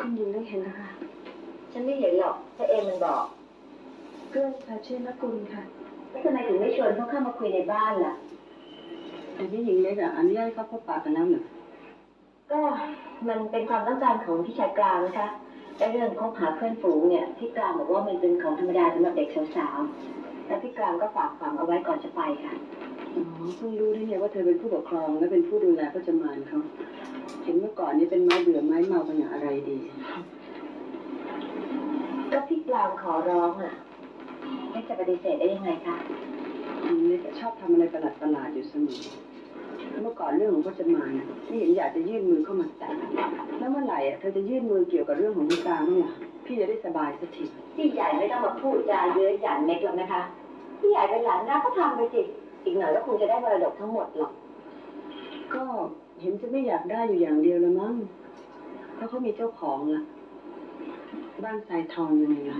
คุณหญิงได้เห็นนะคะ ฉันไม่เห็นหรอกถ้าเอมมันบอก เพื่อนค่ะชื่อนักกุลค่ะแล้วทำไมถึงไม่ชวนเขาเข้ามาคุยในบ้านล่ะ แต่พี่หญิงเล็กอะอนุญาตให้เขาพบปะกันแล้วเหรอก็มันเป็นความต้องการของพี่ชายกลางนะคะและเรื่องคบหาเพื่อนฝูงเนี่ยพี่กลางบอกว่ามันเป็นของธรรมดาสำหรับเด็กสาวๆแต่พี่กลางก็ฝากฝังเอาไว้ก่อนจะไปค่ะ อ๋อเพิ่งรู้ได้เนี่ยว่าเธอเป็นผู้ปกครองและเป็นผู้ดูแลพจมานเขาเห็นเมื่อก่อนนี้เป็นไม้เบื่อไม้เมากันอย่างอะไรดี ก็พี่กลางขอร้องอะไม่จะปฏิเสธได้ยังไงคะหญิงเล็กอะชอบทำอะไรประหลาดประหลาดๆอยู่เสมอ เมื่อก่อนเรื่องของพจมานน่ะไม่เห็นอยากจะยื่นมือเข้ามาแตะแล้วเมื่อไหร่อะเธอจะยื่นมือเกี่ยวกับเรื่องของพี่กลางบ้างล่ะพี่จะได้สบายสักทีพี่ใหญ่ไม่ต้องมาพูดจาเยอะหยันเม็กหรอกนะคะ พี่ใหญ่เป็นหลานนะก็ทำไปสิ อีกหน่อยก็คงจะได้มรดกทั้งหมดหรอก ก็เห็นจะไม่อยากได้อยู่อย่างเดียวละมั้ง เพราะเขามีเจ้าของละบ้านทรายทองยังไงล่ะ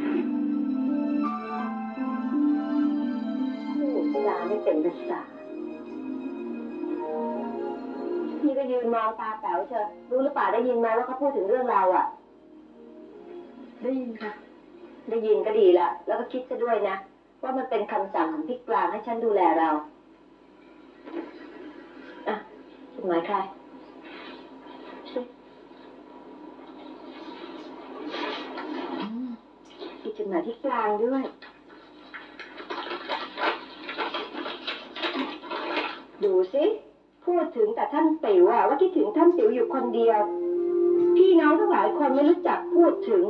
พูดจาไม่เป็นภาษาพี่ก็ยืนมองตาแป๋วเชยวรู้หรือเปล่าได้ยินไหมว่าเขาพูดถึงเรื่องเราอะ ได้ยินค่ะ ได้ยินก็ดีละแล้วก็คิดซะด้วยนะ ว่ามันเป็นคำสั่งของพี่กลางให้ฉันดูแลเราอะจดหมายใครอืมมีจดหมายที่กลางด้วย ดูสิพูดถึงแต่ท่านติ๋วอะว่าคิดถึงท่านติ๋วอยู่คนเดียว พี่น้องทั้งหลายคนไม่รู้จักพูดถึง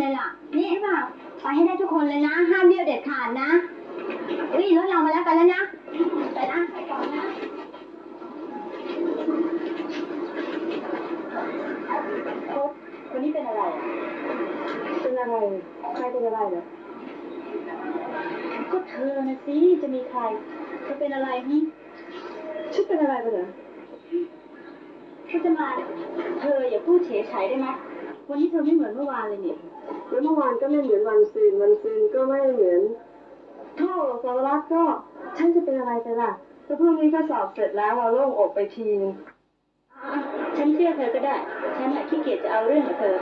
ลี้ยงใหญ่ที่บ้านเลยล่ะ นี่ใช่ป่ะไปให้ได้ทุกคนเลยนะ ห้ามเบี้ยวเด็ดขาดนะอุ้ยรถเรามาแล้วไปแล้วนะ ไปนะไปก่อนนะ คนนี้เป็นอะไรอะเป็นอะไร ใครเป็นอะไรเหรอ ก็เธอนะสิจะมีใครจะเป็นอะไรฮึชื่อเป็นอะไรไปเหรอก็จะมา เธออย่าพูดเฉยฉายได้ไหม วันนี้เธอไม่เหมือนเมื่อวานเลยเนี่ย แล้วเมื่อวานก็ไม่เหมือนวันซืนวันซืนก็ไม่เหมือนโท่สารวัตรก็ฉันจะเป็นอะไรไปล่ะถ้าพรุ่งนี้ก็สอบเสร็จแล้วเราโล่งอกไปทีนึงอะฉันเชื่อเธอก็ได้ ฉันน่ะขี้เกียจจะเอาเรื่องกับเธอ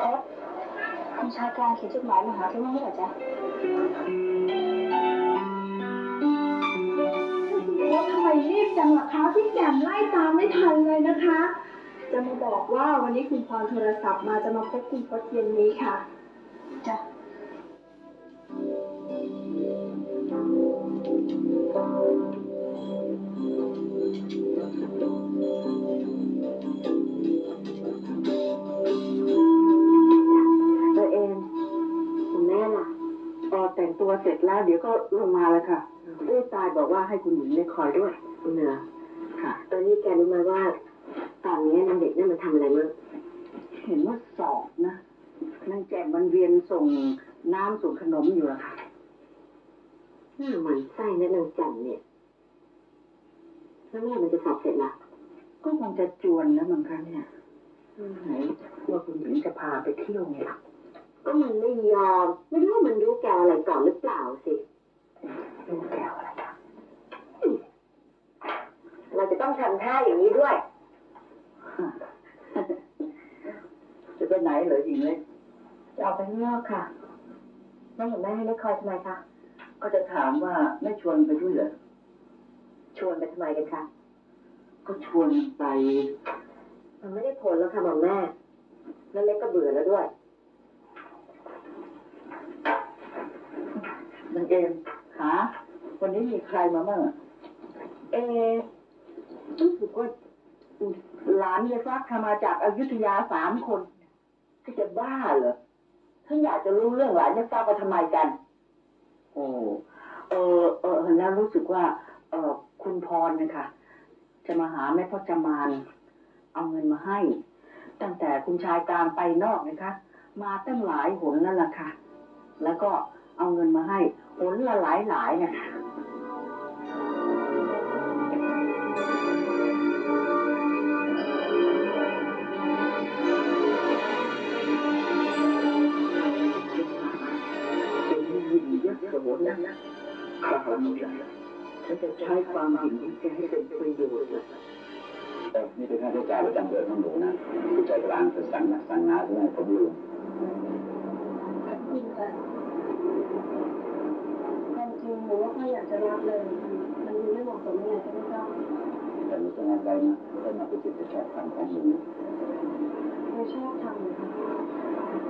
คคุณชายกลางเขียนจดหมายมาหาเธอบ้างไหมเหรอจ๊ะ รีบจังล่ะคะพี่แจ่มไล่ตามไม่ทันเลยนะคะ จะมาบอกว่าวันนี้คุณพรโทรศัพท์มาจะมาพบคุณพจน์เย็นนี้ค่ะจ้ะตัวเองคุณแม่ล่ะพอแต่งตัวเสร็จแล้วเดี๋ยวก็ลงมาแล้วค่ะ ลูกตายบอกว่าให้คุณหญิงได้คอยด้วยคุณเหนือค่ะ ตอนนี้แกรู้ไหมว่าตอนนี้นางเด็กนั่นมันทำอะไรมั้งเห็นว่าสอบนะนางแจกมันเวียนส่งน้ำส่งขนมอยู่อะค่ะหน้าหมันไส้นะนางจันเนี่ยแล้วเมื่อไหร่มันจะสอบเสร็จล่ะก็คงจะจวนนะมังคะเนี่ยไหนว่าคุณหญิงจะพาไปเที่ยวไงล่ะก็มันไม่ยอม ไม่รู้ว่ามันรู้แกอะไรก่อนหรือเปล่าสิ ดูแก้วอะไรคะเราจะต้องทำท่าอย่างนี้ด้วย จะไปไหนเหรอหญิงเล็กจะออกไปข้างนอกค่ะแล้วเห็นแม่ให้ไม่คอยทำไมคะ ก็จะถามว่าไม่ชวนไปด้วยเหรอ ชวนไปทำไมกันคะ ก็ชวนไป มันไม่ได้ผลแล้วค่ะหมอมแม่ แล้วเล็กก็เบื่อแล้วด้วยนางเอม หาวันนี้มีใครมาบ้างอเอรู้สึกว่าหลานยายฟักทำมาจากอายุทยาสามคนก็จะบ้าเหรอฉันอยากจะรู้เรื่องหลานยายฟักว่าทำไมกัน โอ้เออเออแล้วรู้สึกว่า เออคุณพรนะคะจะมาหาแม่พ่อจำมานเอาเงินมาให้ ตั้งแต่คุณชายกางไปนอกนะคะ มาตั้งหลายหนนั่นแหละค่ะ แล้วก็เอาเงินมาให้ หนละหลายหลายเนยิงยักษ์สมุนนะนะข้าพเจ้าฉันจะใช้ความหญิงของแกให้เป็นประโยชน์นะนี่เป็นค่าใช้จ่ายประจำเดือนของหนูนะใจกลางจะสั่งนะสั่งงานที่ให้ผมลืม จะรับเลย มันไม่เหมาะสมยังไงก็ไม่ทราบแต่หนูจะงานใดนะให้มาเป็นสิทธิ์ชอบทำของหนูไม่ชอบทำเลยค่ะ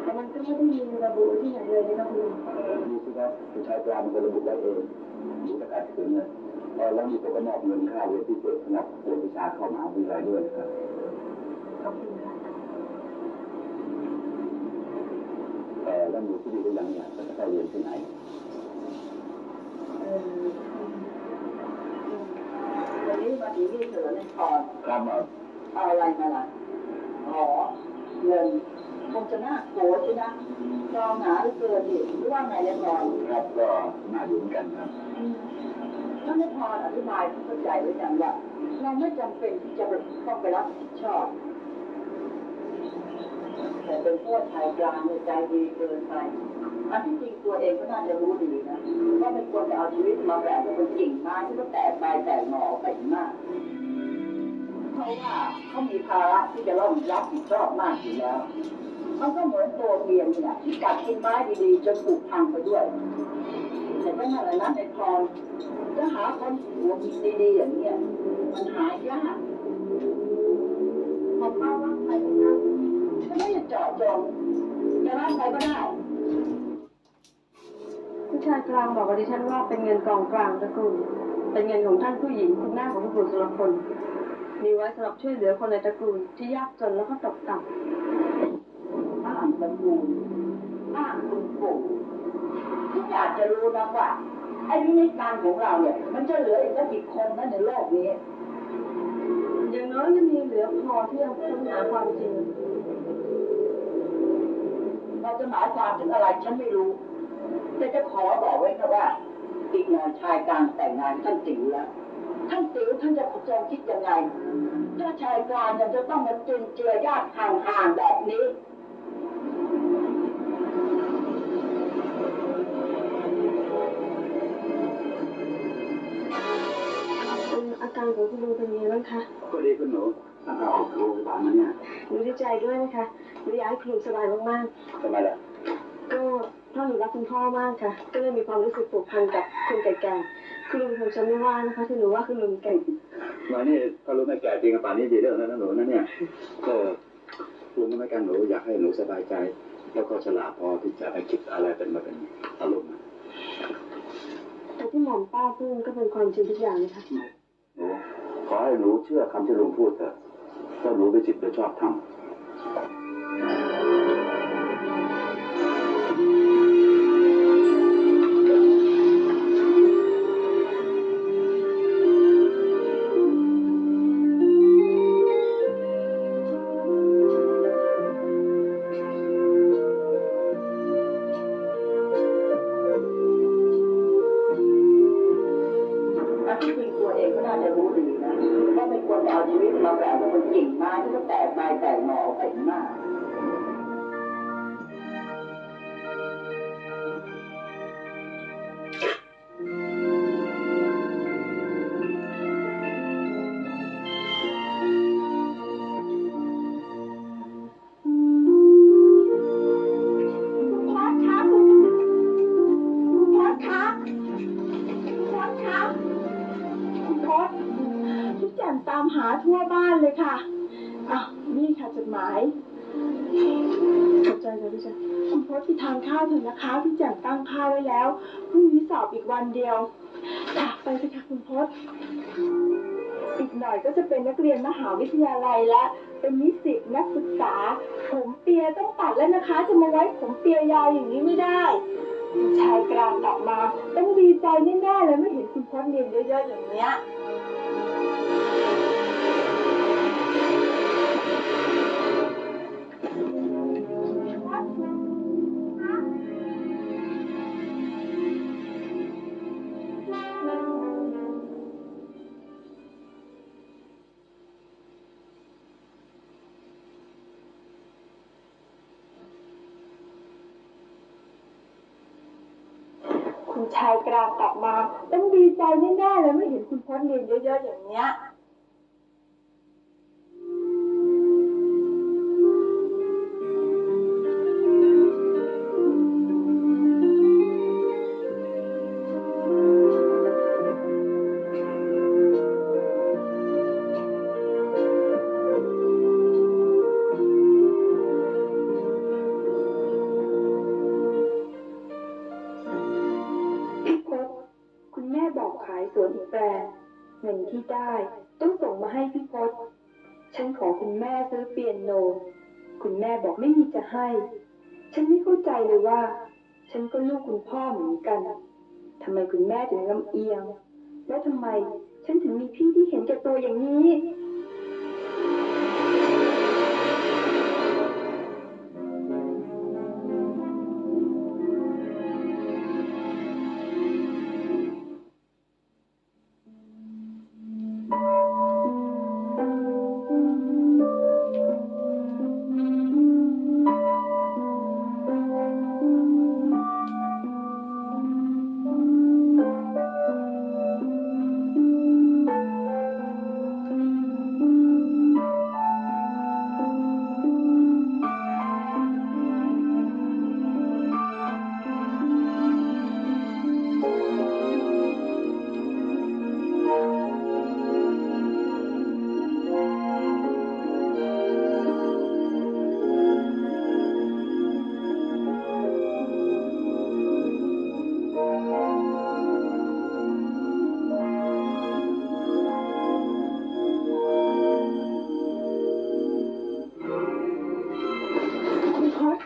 แต่มันก็ไม่ได้มีระบุที่ไหนเลยนะคะคุณดูสิครับผู้ชายกลางมันก็ระบุได้เองหนูจะขาดถึงเลยเออแล้วมีผมก็มอบเงินค่าเรียนพิเศษสำหรับเรียนวิชาเข้ามหาวิทยาลัยด้วยนะครับขอบคุณค่ะแต่แล้วหนูที่ดีได้ยังเนี่ยจะไปเรียนที่ไหน วันนี้มาถึงนี่เถอะในพรครับเออเอาอะไรมาล่ะอ๋อเงินคงจะน่าโกรธใช่ไหมลองหาเหลือเกินดิหรือว่าไงในพรครับก็น่าอยู่เหมือนกันครับท่านในพรอธิบายให้เข้าใจไว้อย่างว่าเราไม่จำเป็นที่จะต้องไปรับผิดชอบแต่เป็นพวกไทยกลางเนี่ยใจดีเกินไป อันที่จริงตัวเองก็น่าจะรู้ดีนะว่าไม่ควรจะเอาชีวิตมาแบกเป็นกิ่งไม้ที่ก็แตกไปแตกหน่อไปมากเพราะว่าเขามีภาระที่จะต้องรับผิดชอบมากอยู่แล้วมันก็เหมือนตัวเมียเนี่ยที่กัดกินไม้ดีๆจนถูกพังไปด้วยแต่ก็นั่นแหละนะในพรจะหาคนหัวดีๆอย่างเนี้ยมันหายากพอป้าว่าใครไม่ได้ก็ไม่ได้เจาะจงจะรับใครก็ได้ ชายกลางบอกกับดิฉันว่าเป็นเงินกองกลางตระกูลเป็นเงินของท่านผู้หญิงคุณแม่ของคุณปู่สุรพลมีไว้สำหรับช่วยเหลือคนในตระกูลที่ยากจนแล้วก็ตกต่ำอ้างตระกูลอ้างคุณปู่ที่อยากจะรู้นะว่าไอ้นิจการของเราเนี่ย มันจะเหลืออีกสักกี่คนนะในโลกนี้อย่างน้อยก็มีเหลือพอที่จะค้นหาความจริงเราจะหมายความถึงอะไรฉันไม่รู้ แต่จะขอบอกไว้นะว่า อีกหน่อยชายกลางแต่งงานท่านติ๋วแล้ว ท่านติ๋วท่านจะทรงคิดยังไง ถ้าชายกลางยังจะต้องมาจุนเจือญาติห่างๆแบบนี้เอออาการของคุณลุงเป็นยังไงบ้างคะ ก็ดีคุณหนูถ้าเราออกโรงพยาบาลมาเนี่ย หนูดีใจด้วยนะคะหนูอยากให้คุณลุงสบายมากทำไมล่ะ ๆนูรักคุณพ่อมากค่ะ ก็เลยมีความรู้สึกผูกพันกับคนแก่ๆคุณลุงคงจะไม่ว่านะคะที่หนูว่าคุณลุงเก่งมานี่ถ้ารู้ไม่แก่จริงกับป่านนี้ดีเรื่องแล้วนะหนูนะเนี่ยก็ลุงก็ไม่กันหนูอยากให้หนูสบายใจ แล้วก็ฉลาดพอที่จะไปคิดอะไรเป็นมาเป็นอารมณ์นะแต่ที่หม่อมป้าพูดก็เป็นความจริงทุกอย่างนะคะหนูขอให้หนูเชื่อคำที่ลุงพูดเถอะถ้าหนูไปจิตโดยชอบทำ ตัวเองก็น่าจะรู้ดีนะว่าไม่ควรจะเอาชีวิตมาแปลว่ามันกิ่งไม้ที่ก็แตกตายแตกหน่อออกเต็มาก ข้าวเถอะนะคะพี่แจ่มตั้งข้าวไว้แล้วพรุ่งนี้สอบอีกวันเดียวค่ะไปสิคะคุณพอดอีกหน่อยก็จะเป็นนักเรียนมหาวิทยาลัยและเป็นนิสิตนักศึกษา ผมเปียต้องตัดแล้วนะคะ จะมาไว้ผมเปียยาวอย่างนี้ไม่ได้ชายกลางกลับมา ต้องดีใจแน่ๆเลยไม่เห็นคุณพจน์เรียนเยอะๆอย่างเนี้ย ชายกลางกลับมา ต้องดีใจแน่ๆเลยไม่เห็นคุณพจน์เรียนเยอะๆอย่างเนี้ย แม่ซื้อเปียโน คุณแม่บอกไม่มีจะให้ ฉันไม่เข้าใจเลยว่า ฉันก็ลูกคุณพ่อเหมือนกันทำไมคุณแม่ถึงลำเอียง และทำไมฉันถึงมีพี่ที่เห็นแก่ตัวอย่างนี้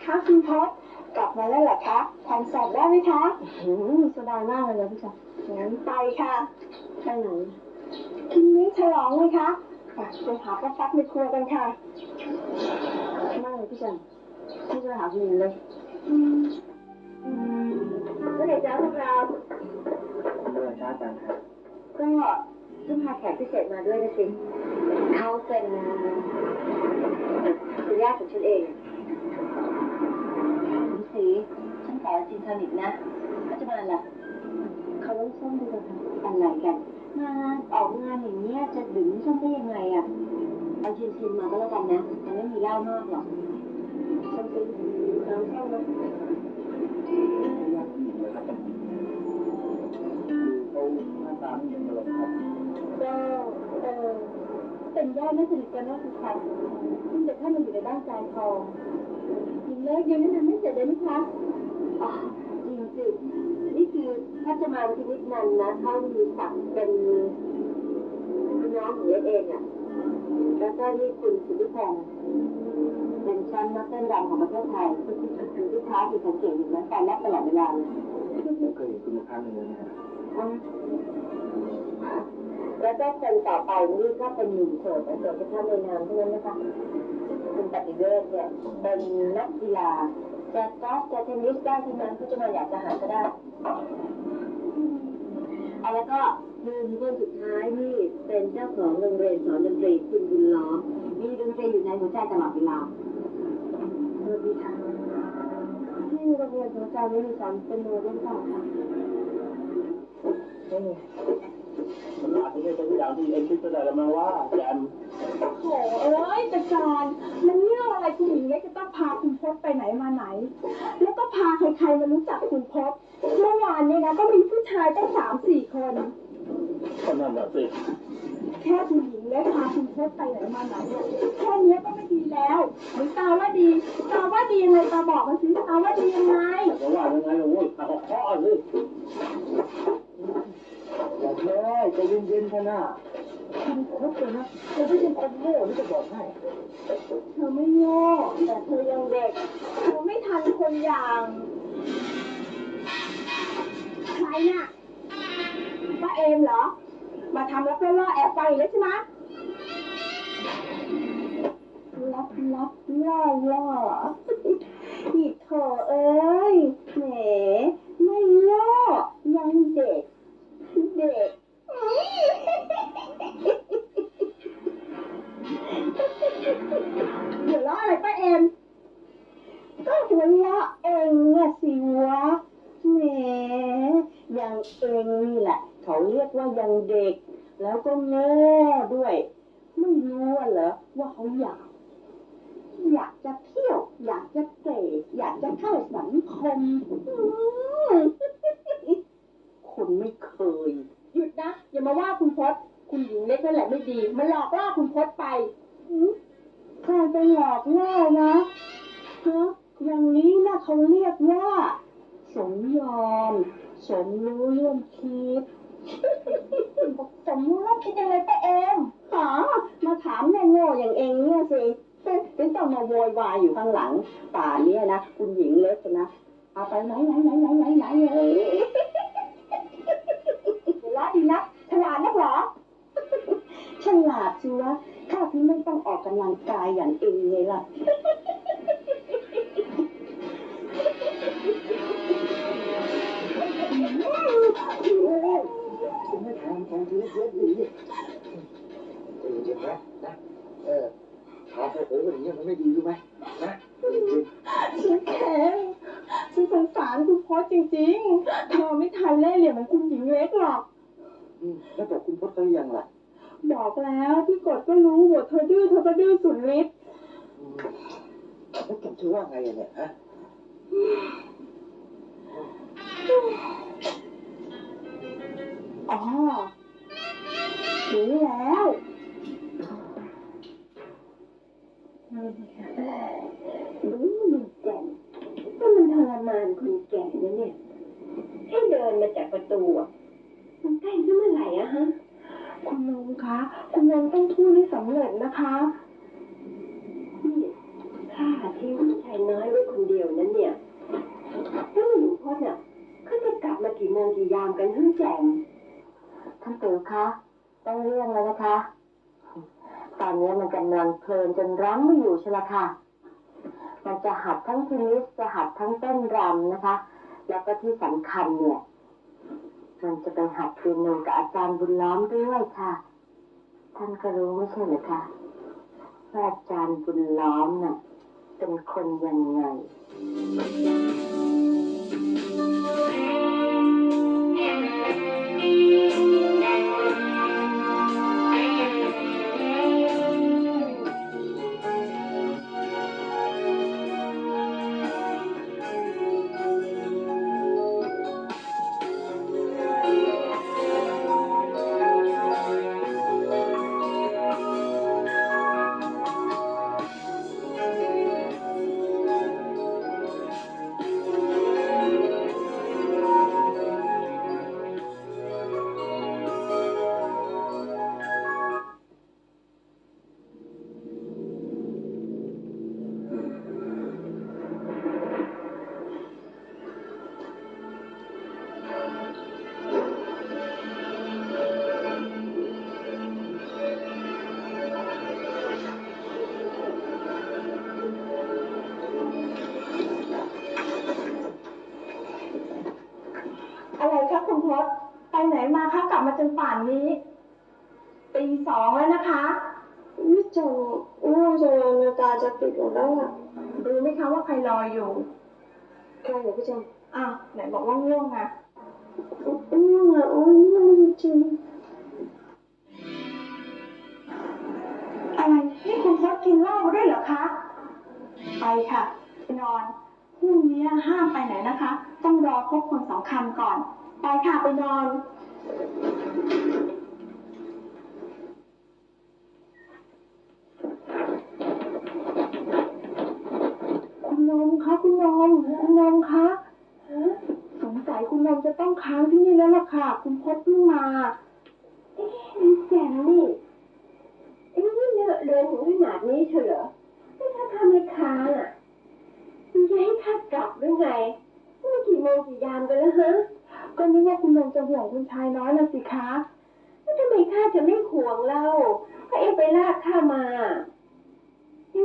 คุณพศคะคุณพศกลับมาแล้วเหรอคะทำสอบได้ไหมคะอืมสบายมากเลยนะพี่จันงั้นไปค่ะไปไหนกินเลี้ยงฉลองเลยคะไปไปหาป้าตั๊กในครัวกันค่ะไม่เลยพี่จันพี่จะไปหาคุณหญิงเลยเมื่อไหร่จ้าพวกเราเมื่อช้าจังครับก็เพิ่งพาแขกพิเศษมาด้วยนะสิเขาเป็นคุณย่าของฉันเองดูีฉันสาวจินทนิกนะก็จะมาล่ะเขาเล่นซ่อมดูอะไรกันงานออกงานอย่างเงี้ยจะดึซ่อมได้ยังไงอะเอาชินชินมาก็แล้วกันนะมันไม่มีเหล้ามากหรอกซ่อมซื้อน้ำส้มนะก็เออเป็นญาติไม่สนิทกันนอกสถานซึ่งแต่ถ้ามันอยู่ในบ้านจานทอง หญิงเล็กยังแนะนำไม่เสร็จเลยนี่คะอ๋อจริงสินี่คือพัชมานพินิจนันนะเขามีศักดิ์เป็นคุณน้องของเล็กเองอะแล้วก็นี่คุณสุทธิพงศ์เป็นแชมป์นักเต้นรำของประเทศไทยคือที่ท้าที่สังเกตอยู่นะการนับตลอดเวลาเลยผมเคยเห็นคุณมาครั้งหนึ่งแล้วนะแล้วก็คนต่อไปนี่ก็เป็นหนุ่มโสดแต่โสดเฉพาะในนามเท่านั้นนะคะคุณ ปฏิเวศเนี่ยเป็นนักกีฬาจะกอล์ฟจะเทนนิสได้ทั้งนั้นเขาจะมาอยากจะหาก็ได้เอาแล้วก็หนุ่มคนสุดท้ายนี่เป็นเจ้าของโรงเรียนสอนดนตรีคุณบุญล้อมมีดนตรีอยู่ในหัวใจตลอดเวลาสวัสดีค่ะที่โรงเรียนของอาจารย์วิริสันเป็นโรงเรียนเก่าค่ะ มันอาจจะไม่เป็นอย่างที่เอ็นคิดก็ได้แล้วมาว่าแจมโถเอ้ยแต่การมันเรื่องอะไรคุณหญิงเล็กจะต้องพาคุณพจน์ไปไหนมาไหน แล้วก็พาใครๆมารู้จักคุณพจน์เมื่อวานนี้นะก็มีผู้ชายตั้งสามสี่คน ก็นั่นแหละสิแค่คุณหญิงเล็กพาคุณพจน์ไปไหนมาไหนเนี่ยแค่นี้ก็ไม่ดีแล้วหรือตาว่าดีตาว่าดียังไงตาบอกมาสิตาว่าดียังไง แต่ว่ายังไงโอ้ยเอาเคาะสิ บอกเลยใจเย็นๆค่ะนะคุณคบกันนะจะไม่ใช่คนโง่ที่จะบอกให้เธอไม่โง่แต่เธอยังเด็ก เธอไม่ทันคนอย่าง ใครน่ะป้าเอมเหรอ มาทำรับล่อๆแอบไปอีกแล้วใช่ไหมรับรับล่อล่ออีกเธอเอ้ยแหมไม่ล่อยังเด็ก เด็กเดี๋ยวล้ออะไรป้าเอ็มก็หัวเราะเองอะสิวะแหมยังเองนี่แหละ เขาเรียกว่ายังเด็ก แล้วก็โง่ด้วย ไม่รู้เหรอว่าเขาอยาก อยากจะเที่ยว อยากจะเตะอยากจะเข้าสังคมอืมคนไม่เคย หยุดนะ อย่ามาว่าคุณพศ คุณหญิงเล็กนั่นแหละไม่ดี มันหลอกล่อคุณพศไปอืมใครไปหลอกล่อนะฮะอย่างนี้นะเขาเรียกว่า สมยอม สมรู้ร่วมคิดสมรู้ร่วมคิดยังไงป้าเอมหามาถามโง่ๆอย่างเองเนี่ยสิเป็นต้องมาโวยวายอยู่ข้างหลัง ป่าเนี่ยนะคุณหญิงเล็กนะเอาไปไหนไหนไหนไหนไหนไหนเลยละดีนะฉลาดนักเหรอ ฉลาดสิวะข้าที่ไม่ต้องออกกำลังกายอย่างเองเลยล่ะผมไม่ทำของชีวิตเยอะดีใจเย็นๆนะนะเออถามไปโอ้ยอย่างเงี้ยมันไม่ดีรู้ไหมนะจริงฉันแข็งฉันสงสารคุณพจน์จริงๆเธอไม่ทันเล่ห์เหลี่ยมเหมือนคุณหญิงเล็กหรอก ๆอืมแล้วบอกคุณพจน์เขาหรือยังล่ะ บอกแล้วพี่กดก็รู้ว่าเธอดื้อเธอก็ดื้อสุดฤทธิ์อืมแล้วแกจะว่าไงอะเนี่ยฮะอ๋อรู้แล้วรู้มันแก่นก็มันทรมานคนแก่นะเนี่ยให้เดินมาจากประตูอะมันใกล้ขึ้นเมื่อไหร่อะฮะ คุณลุงคะ คุณลุงต้องพูดให้สำเร็จนะคะนี่ข้าทิ้งผู้ชายน้อยไว้คนเดียวนั้นเนี่ยแล้วหลวงพ่อน่ะเขาจะกลับมากี่โมงกี่ยามกันเฮ้ยแจมท่านติ๋วคะต้องเรื่องแล้วนะคะ ตอนนี้มันกำลังเพลินจนรั้งไม่อยู่ใช่ไหมคะมันจะหัดทั้งเทนนิสจะหัดทั้งเต้นรำนะคะ แล้วก็ที่สำคัญเนี่ย นจะไปหัดเปียโนกับอาจารย์บุญล้อมด้วยค่ะ ท่านก็รู้ไม่ใช่เหรือคะว่าอาจารย์บุญล้อมน่ะเป็นคนยังไง ตีสองแล้วนะคะพี่จันง่วงจังเลยนาตาจะปิดหมดแล้วอะรู้ไหมคะว่าใครรออยู่ใครเหรอพี่จันอะไหนบอกว่าง่วงอะง่วงอะโอ้ยง่วงจริงอะไรนี่คุณพศกินเหล้าด้วยเหรอคะ ไปค่ะไปนอนพรุ่งนี้ห้ามไปไหนนะคะ ต้องรอพบคนสำคัญก่อน ไปค่ะไปนอน คุณ นมคะคุณนมคุณนมคะฮะสงสัยคุณนมจะต้องค้างที่นี่แล้วล่ะค่ะ คุณพศเพิ่งมาเอ๊ะแจมนี่เอ้นี่เลอะเลือนถึงขนาดนี้เฉยเหรอไม่ถ้าทำไม่ค้างอะมันจะให้ข้ากลับหรือไงนี่กี่โมงกี่ยามกันแล้วฮะก็นึกว่าคุณนมจะห่วงคุณชายน้อยนะสิคะแล้วทำไมข้าจะไม่ห่วงเล่าก็เอ็งไปลากข้ามา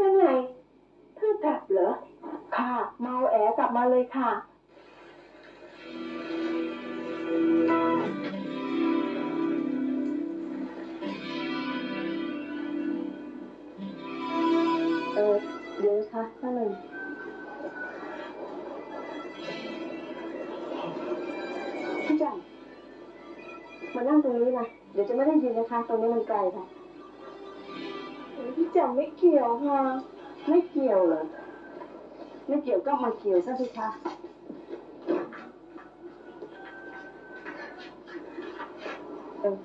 ยังไงเพิ่งกลับเหรอ ค่ะ เมาแอกลับมาเลยค่ะ เออเดี๋ยวนะคะท่านหนึ่งพี่จันมานั่งตรงนี้นะ เดี๋ยวจะไม่ได้ยินนะคะ ตรงนี้มันไกลค่ะพี่แจ่มไม่เกี่ยวค่ะ ไม่เกี่ยวเหรอ ไม่เกี่ยวก็มาเกี่ยวซะสิคะเออ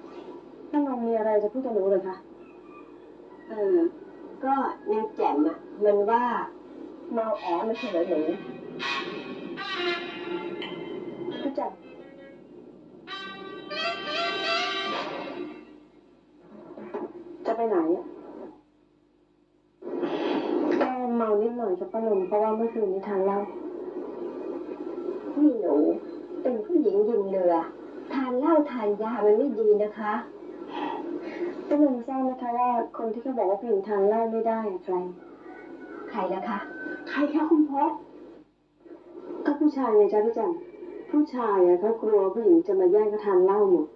ท่านนงมีอะไรจะพูดกับหนูเลยคะ เออ ก็นางแจ่มอะมันว่าเมาแอมาเฉลยหนูพี่จัน ว่าเมื่อคืนนี้ทานเหล้านี่หนูเป็นผู้หญิงยิงเรือทานเหล้าทานยามันไม่ดีนะคะป้าหนุ่มทราบนะคะว่าคนที่เขาบอกว่าผู้หญิงทานเหล้าไม่ได้อะใคร ใครนะคะ ใครคะคุณพศก็ผู้ชายไงจ๊ะพี่จันผู้ชายอะเขากลัวผู้หญิงจะมาแย่งเขาทานเหล้าหมด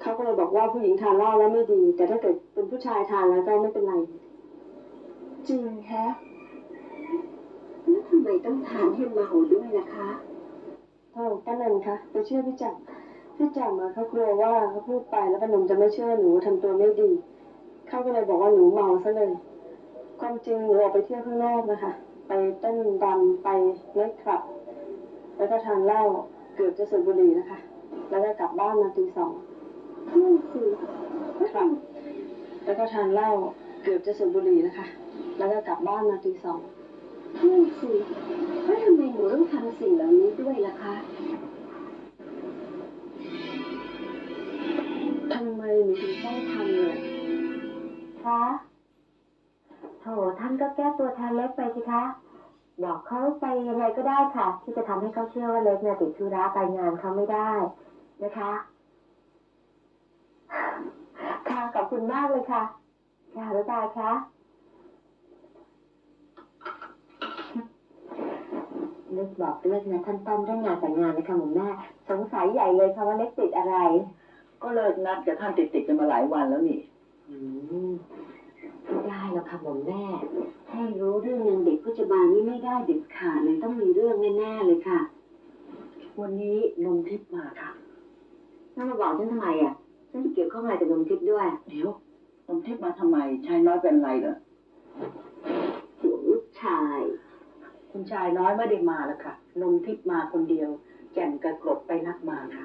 เขาก็เลยบอกว่าผู้หญิงทานเหล้าแล้วไม่ดี แต่ถ้าเกิดเป็นผู้ชายทานแล้วก็ไม่เป็นไร จริงแฮะ แล้วทำไมต้องทานให้เมาด้วยล่ะคะเท่าป้านันคะไปเชื่อพี่จักรพี่จักรมาเขากลัวว่าเขาพูดไปแล้วป้าหนุ่มจะไม่เชื่อหนูทำตัวไม่ดี เขาก็เลยบอกว่าหนูเมาซะเลย ความจริงหนูออกไปเที่ยวข้างนอกนะคะ ไปเต้นรำไปไนท์คลับ แล้วก็ทานเหล้าเกือบจะสูบบุหรี่นะคะ แล้วก็กลับบ้านมาตีสองครับแล้วก็ทานเหล้าเกือบจะสูบบุหรี่นะคะ แล้วก็กลับบ้านมาตีสอง นั่สิแล้วทำไมหนูต้องทำสิ่งเหล่านี้ด้วยล่ะคะทำไมหนูถึงต้องทำเนี่ยคะโถท่านก็แก้ตัวแทนเล็กไปสิคะบอกเขาไปยังไงก็ได้ค่ะ ที่จะทำให้เขาเชื่อว่าเล็กเนี่ยติดธุระไปงานเขาไม่ได้นะคะ ค่ะขอบคุณมากเลยค่ะค่ะบ๊ายบายค่ะ เล็กบอกเล็กนะท่านต้อมเรื่องงานแต่งงานนะคะหมอแม่สงสัยใหญ่เลยค่ะว่าเล็กติดอะไร ก็เลิกนัดกับท่านติดติดๆกันมาหลายวันแล้วนี่ อืมไม่ได้หรอกค่ะหมอแม่ ให้รู้เรื่องนางเด็กพจบาลนี่ไม่ได้เด็ดขาดเลยต้องมีเรื่องแน่ๆเลยค่ะวันนี้นมทิพย์มาค่ะถ้ามาบอกฉันทำไมอะฉันจะเกี่ยวข้องอะไรกับนมทิพย์ด้วยเดี๋ยวนมทิพย์มาทำไมชายน้อยเป็นไรเหรอ ห่วงลูกชาย คุณชายน้อยไม่ได้มาแล้วค่ะนมทิพย์มาคนเดียวแก่นกระกรดไปรับมาค่ะ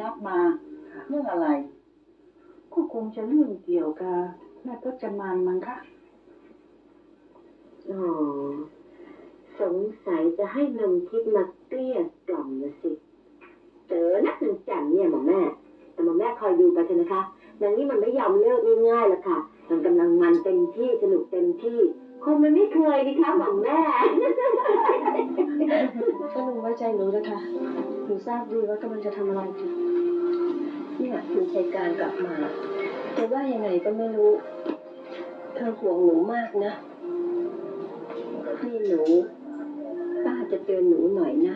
รับมาเรื่องอะไรก็คงจะเรื่องเกี่ยวกับแม่พจมานมั้งคะอ๋อสงสัยจะให้นมทิพย์มาเกลี้ยกล่อมนะสิเจอนักนางจันเนี่ยหมอแม่ แต่หมอแม่คอยดูไปเถอะนะคะนางนี่มันไม่ยอมเลิกง่ายๆหรอกค่ะ มันกำลังมันเต็มที่สนุกเต็มที่ คงมันไม่เคยดีคะหมอแม่ ก็ลุงไว้ใจหนูนะคะหนูทราบดีว่ากำลังจะทำอะไรอยู่เนี่ยคุณชัยการกลับมาแต่ว่ายังไงก็ไม่รู้ เธอห่วงหนูมากนะ นี่หนู ป้าจะเตือนหนูหน่อยนะ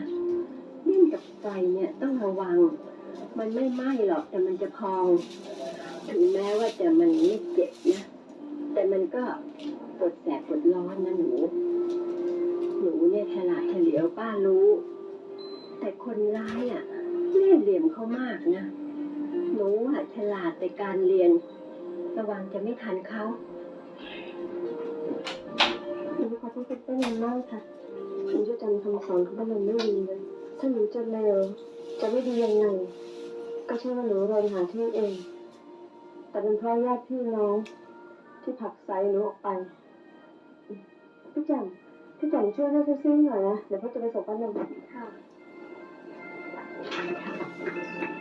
เล่นกับไฟเนี่ยต้องระวัง มันไม่ไหม้หรอกแต่มันจะพอง ถึงแม้ว่าจะมันไม่เจ็บนะ แต่ มันก็ปวดแสบปวดร้อนนะหนู หนูเนี่ยฉลาดเฉลียวป้ารู้ แต่คนร้ายอะเล่ห์เหลี่ยมเขามากนะ หนูอะฉลาดในการเรียน ระวังจะไม่ทันเขาหนูขอโทษคุณป้านันมากค่ะหนูจะจำคำสอนของป้านันไม่ดีเลยถ้าหนูจะเลวจะไม่ดียังไง ก็ใช่ว่าหนูเรียนหาที่เอง แต่เป็นเพราะญาติพี่น้อง ที่ผักไซรู้ออกไปพี่แจันพี่แจันช่วยเรียกแท็กซี่หน่อยนะ เดี๋ยวพ่อจะไปส่งป้านันค่ะ